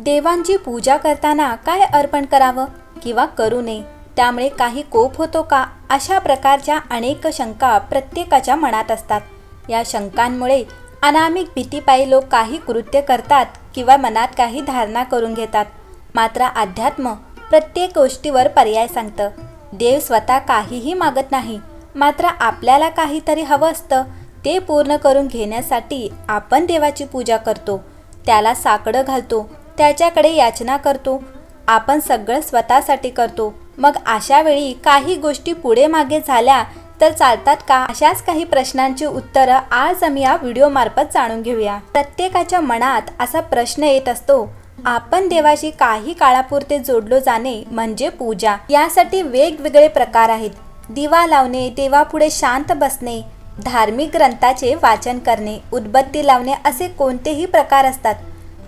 देवांची पूजा करताना काय अर्पण करावं किंवा करू नये त्यामुळे काही कोप होतो का? अशा प्रकारच्या अनेक शंका प्रत्येकाच्या मनात असतात. या शंकांमुळे अनामिक भीतीपायी लोक काही कृत्य करतात किंवा मनात काही धारणा करून घेतात. मात्र अध्यात्म प्रत्येक गोष्टीवर पर्याय सांगतं. देव स्वतः काहीही मागत नाही मात्र आपल्याला काहीतरी हवं असतं ते पूर्ण करून घेण्यासाठी आपण देवाची पूजा करतो. त्याला साकडं घालतो. त्याच्याकडे याचना करतो. आपण सगळं स्वतःसाठी करतो. मग अशा वेळी काही गोष्टी पुढे मागे झाल्या तर चालतात का? अशाच काही प्रश्नांची उत्तरं आज आम्ही या व्हिडिओमार्फत जाणून घेऊया. प्रत्येकाच्या मनात असा प्रश्न येत असतो आपण देवाशी काही काळापुरते जोडलो जाणे म्हणजे पूजा. यासाठी वेगवेगळे प्रकार आहेत. दिवा लावणे देवापुढे शांत बसणे धार्मिक ग्रंथाचे वाचन करणे उदबत्ती लावणे असे कोणतेही प्रकार असतात.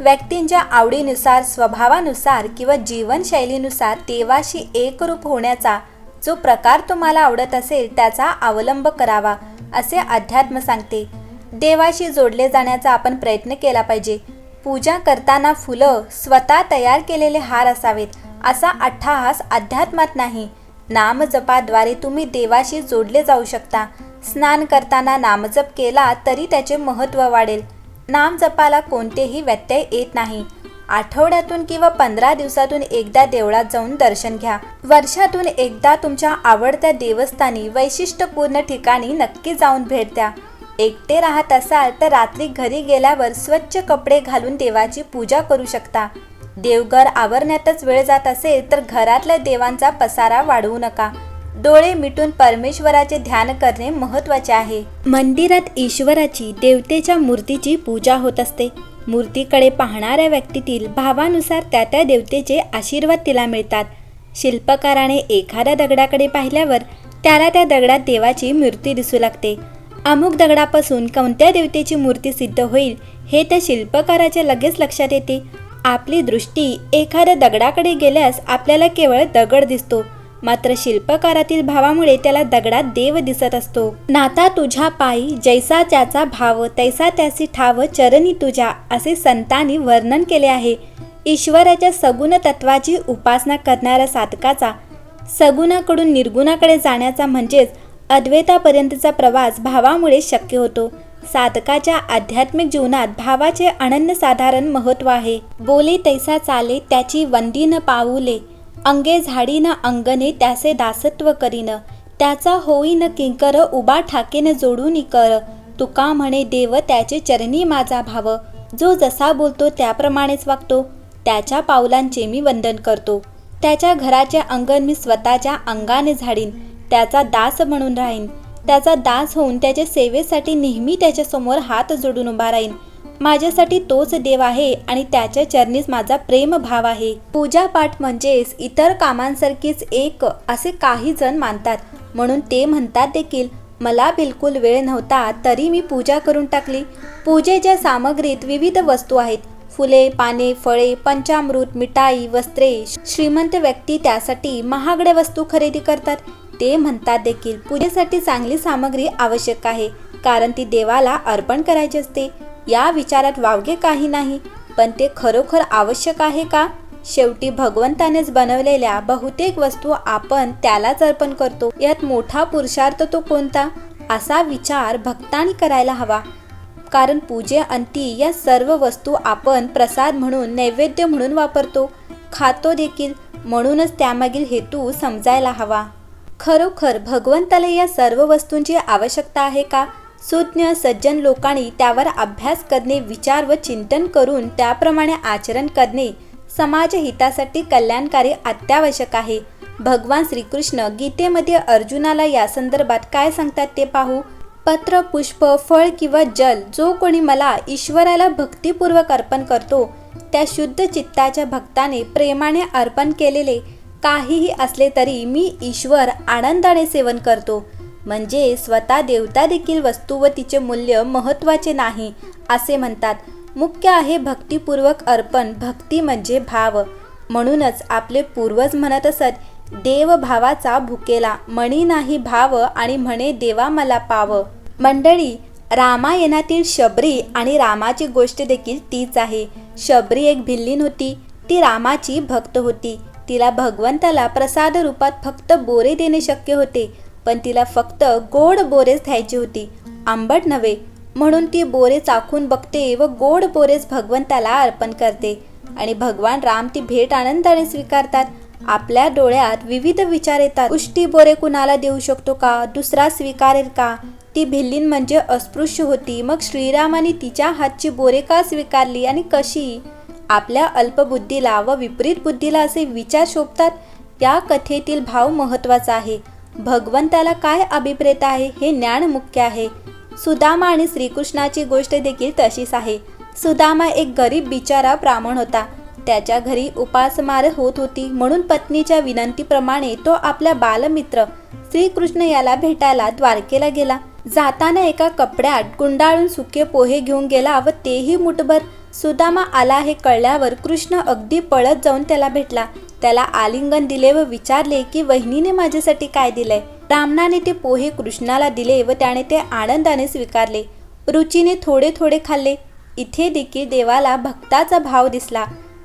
व्यक्तींच्या आवडीनुसार स्वभावानुसार किंवा जीवनशैलीनुसार देवाशी एकरूप होण्याचा जो प्रकार तुम्हाला आवडत असेल त्याचा अवलंब करावा असे अध्यात्म सांगते. देवाशी जोडले जाण्याचा आपण प्रयत्न केला पाहिजे. पूजा करताना फुलं स्वतः तयार केलेले हार असावेत असा अट्टहास अध्यात्मात नाही. नामजपाद्वारे तुम्ही देवाशी जोडले जाऊ शकता. स्नान करताना नामजप केला तरी त्याचे महत्त्व वाढेल. नामजपाला कोणतेही व्यत्यय येत नाही. आठवड्यातून किंवा पंधरा दिवसातून एकदा देवळात जाऊन दर्शन घ्या. वर्षातून एकदा तुमच्या आवडत्या देवस्थानी वैशिष्ट्यपूर्ण ठिकाणी नक्की जाऊन भेट द्या. एकटे राहत असाल तर रात्री घरी गेल्यावर स्वच्छ कपडे घालून देवाची पूजा करू शकता. देवघर आवरण्यातच वेळ जात असेल तर घरातल्या देवांचा पसारा वाढवू नका. डोळे मिटून परमेश्वराचे ध्यान करणे महत्त्वाचे आहे. मंदिरात ईश्वराची देवतेच्या मूर्तीची पूजा होत असते. मूर्तीकडे पाहणाऱ्या व्यक्तीतील भावानुसार त्या त्या देवतेचे आशीर्वाद तिला मिळतात. शिल्पकाराने एखाद्या दगडाकडे पाहिल्यावर त्याला त्या दगडात देवाची मूर्ती दिसू लागते. अमुक दगडापासून कोणत्या देवतेची मूर्ती सिद्ध होईल हे त्या शिल्पकाराच्या लगेच लक्षात येते. आपली दृष्टी एखाद्या दगडाकडे गेल्यास आपल्याला केवळ दगड दिसतो. मात्र शिल्पकारातील भावामुळे त्याला दगडात देव दिसत असतो. नाता तुझ्या पायी जैसा त्याचा भाव तैसा त्यासी ठाव चरणी तुझ्या असे संतांनी वर्णन केले आहे. ईश्वराच्या सगुण तत्वाची उपासना करणाऱ्या साधकाचा सगुणाकडून निर्गुणाकडे जाण्याचा म्हणजेच अद्वैतापर्यंतचा प्रवास भावामुळे शक्य होतो. साधकाच्या आध्यात्मिक जीवनात भावाचे अनन्यसाधारण महत्त्व आहे. बोले तैसा चाले त्याची वंदीन पाऊले. अंगे झाडीन अंगणे त्याचे दासत्व करीन. त्याचा होईन किंकर उभा ठाकेन जोडून कर तुका म्हणे देव त्याचे चरणी माझा भाव. जो जसा बोलतो त्याप्रमाणेच वागतो. त्याच्या पावलांचे मी वंदन करतो. त्याच्या घराचे अंगण मी स्वतःच्या अंगाने झाडीन. त्याचा दास म्हणून राहीन. त्याचा दास होऊन त्याच्या सेवेसाठी नेहमी त्याच्यासमोर हात जोडून उभा राहीन. माझ्यासाठी तोच देव आहे आणि त्याच्या चरणीच माझा प्रेम भाव आहे. पूजा पाठ म्हणजेच इतर कामांसारखीच एक असे काही जण मानतात. म्हणून ते म्हणतात देखील मला बिलकुल वेळ नव्हता तरी मी पूजा करून टाकली. पूजेच्या सामग्रीत विविध वस्तू आहेत. फुले पाने फळे पंचामृत मिठाई वस्त्रे. श्रीमंत व्यक्ती त्यासाठी महागड्या वस्तू खरेदी करतात. ते म्हणतात देखील पूजेसाठी चांगली सामग्री आवश्यक आहे कारण ती देवाला अर्पण करायची असते. या विचारात वावगे काही नाही पण ते खरोखर आवश्यक आहे का? शेवटी भगवंतानेच बनवलेल्या बहुतेक वस्तू आपण त्यालाच अर्पण करतो. यात मोठा पुरुषार्थ तो कोणता? असा विचार भक्तांनी करायला हवा. कारण पूजे अंती या सर्व वस्तू आपण प्रसाद म्हणून नैवेद्य म्हणून वापरतो. खातो देखील म्हणूनच त्यामागील हेतू समजायला हवा. खरोखर भगवंताला या सर्व वस्तूंची आवश्यकता आहे का? सुज्ञ सज्जन लोकांनी त्यावर अभ्यास करणे विचार व चिंतन करून त्याप्रमाणे आचरण करणे समाज हितासाठी कल्याणकारी अत्यावश्यक आहे. भगवान श्रीकृष्ण गीतेमध्ये अर्जुनाला या संदर्भात काय सांगतात ते पाहू. पत्र पुष्प फळ किंवा जल जो कोणी मला ईश्वराला भक्तिपूर्वक अर्पण करतो त्या शुद्ध चित्ताच्या भक्ताने प्रेमाने अर्पण केलेले काहीही असले तरी मी ईश्वर आनंदाने सेवन करतो. म्हणजे स्वतः देवता देखील वस्तू व तिचे मूल्य महत्त्वाचे नाही असे म्हणतात. मुख्य आहे भक्तिपूर्वक अर्पण भक्ती म्हणजे भाव. म्हणूनच आपले पूर्वज म्हणत असत देव भावाचा भुकेला म्हणी नाही भाव आणि म्हणे देवा मला पाव. मंडळी रामायणातील शबरी आणि रामाची गोष्ट देखील तीच आहे. शबरी एक भिल्लीन होती ती रामाची भक्त होती. तिला भगवंताला प्रसाद रूपात फक्त बोरे देणे शक्य होते. पण तिला फक्त गोड बोरेच द्यायची होती. आंबट नव्हे म्हणून ती बोरे चाखून बघते व गोड बोरेच भगवंताला अर्पण करते. आणि भगवान राम ती भेट आनंदाने स्वीकारतात. आपल्या डोळ्यात विविध विचार येतात. उष्टी बोरे कुणाला देऊ शकतो का? दुसरा स्वीकारेल का? ती भिल्लीन म्हणजे अस्पृश्य होती. मग श्रीरामाने तिच्या हातची बोरे का स्वीकारली आणि कशी? आपल्या अल्पबुद्धीला व विपरीत बुद्धीला असे विचार शोभतात? या कथेतील भाव महत्त्वाचा आहे. भगवंताला काय अभिप्रेत आहे हे ज्ञान मुख्य आहे. सुदामा आणि श्रीकृष्णाची गोष्ट देखील तशीच आहे. सुदामा एक गरीब बिचारा ब्राह्मण होता. त्याच्या घरी उपासमार होत होती म्हणून पत्नीच्या विनंतीप्रमाणे तो आपल्या बालमित्र श्रीकृष्ण याला भेटायला द्वारकेला गेला. जाताना एका कपड्यात गुंडाळून सुके पोहे घेऊन गेला व तेही मुठभर सुदामा आला हे कळल्यावर कृष्ण अगदी पळत जाऊन त्याला भेटला. त्याला आलिंगन दिले व विचारले की वहिनीने माझ्यासाठी काय दिलंय? ब्राह्मणाने ते पोहे कृष्णाला दिले व त्याने ते आनंदाने स्वीकारले. रुचीने थोडे थोडे खाल्ले. इथे देखील देवाला भक्ताचा भाव दिसला.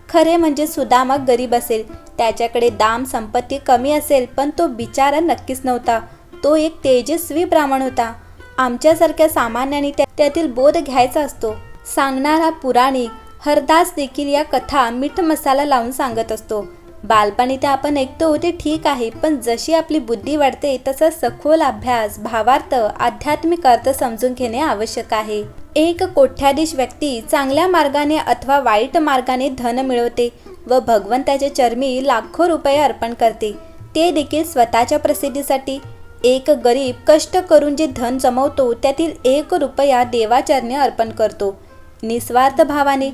खरे म्हणजे सुदामा गरीब असेल. त्याच्याकडे दाम संपत्ती कमी असेल पण तो बिचारा नक्कीच नव्हता. तो एक तेजस्वी ब्राह्मण होता. आमच्यासारख्या सामान्यांनी त्यातील बोध घ्यायचा असतो. सांगणारा पुराणिक हरदास देखील या कथा मीठ मसाला लावून सांगत असतो. बालपणी तर आपण ऐकतो ते ठीक आहे पण जशी आपली बुद्धी वाढते तसा सखोल अभ्यास भावार्थ आध्यात्मिक अर्थ समजून घेणे आवश्यक आहे. एक कोठ्याधीश व्यक्ती चांगल्या मार्गाने अथवा वाईट मार्गाने धन मिळवते व भगवंताच्या चरमी लाखो रुपये अर्पण करते. ते देखील स्वतःच्या प्रसिद्धीसाठी एक गरीब कष्ट करून जे धन जमवतो त्यातील एक रुपया देवाचरणे अर्पण करतो. निस्वार्थ भावाने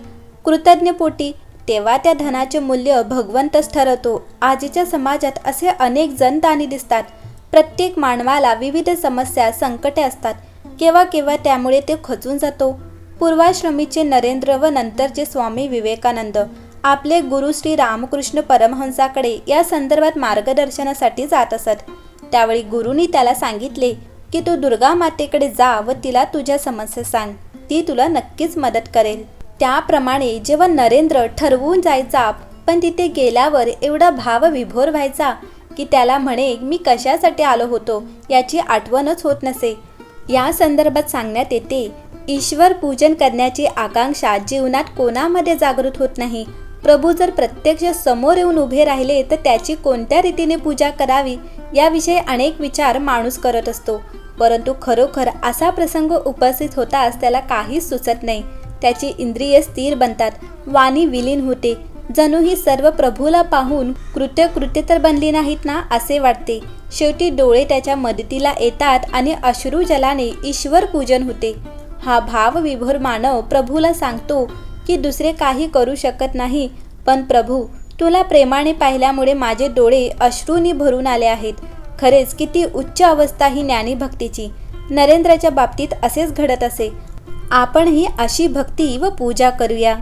कृतज्ञपोटी तेव्हा त्या धनाचे मूल्य भगवंतच ठरवतो. आजच्या समाजात असे अनेक जनदानी दिसतात. प्रत्येक मानवाला विविध समस्या संकटे असतात. केव्हा केव्हा त्यामुळे ते खचून जातो. पूर्वाश्रमीचे नरेंद्र व नंतरचे स्वामी विवेकानंद आपले गुरु श्री रामकृष्ण परमहंसाकडे या संदर्भात मार्गदर्शनासाठी जात असत. त्यावेळी गुरुनी त्याला सांगितले की तू दुर्गा मातेकडे जा व तिला तुझ्या समस्या सांग. ती तुला नक्कीच मदत करेल. त्याप्रमाणे जेव्हा नरेंद्र ठरवून जायचा पण तिथे गेल्यावर एवढा भाव विभोर व्हायचा की त्याला म्हणे मी कशासाठी आलो होतो? याची आठवणच होत नसे. या संदर्भात सांगण्यात येते ईश्वर पूजन करण्याची आकांक्षा जीवनात कोणामध्ये जागृत होत नाही? प्रभू जर प्रत्यक्ष समोर येऊन उभे राहिले तर त्याची कोणत्या रीतीने पूजा करावी? याविषयी अनेक विचार माणूस करत असतो. परंतु खरोखर असा प्रसंग उपस्थित होताच त्याला काहीच सुचत नाही. त्याची इंद्रिय स्थिर बनतात. वाणी विलीन होते. जणू ही सर्व प्रभूला पाहून कृत्य कृत्य तर बनली नाहीत ना असे वाटते. शेवटी डोळे त्याच्या मदतीला येतात आणि अश्रू जलाने ईश्वर पूजन होते. हा भाव विभोर मानव प्रभूला सांगतो की दुसरे काही करू शकत नाही. पण प्रभू तुला प्रेमाने पाहिल्यामुळे माझे डोळे अश्रूनी भरून आले आहेत. खरेच किती उच्च अवस्था ही ज्ञानी भक्तीची. नरेंद्रच्या बाबतीत असेच घडत असे. आपणही अशी भक्ती व पूजा करूया.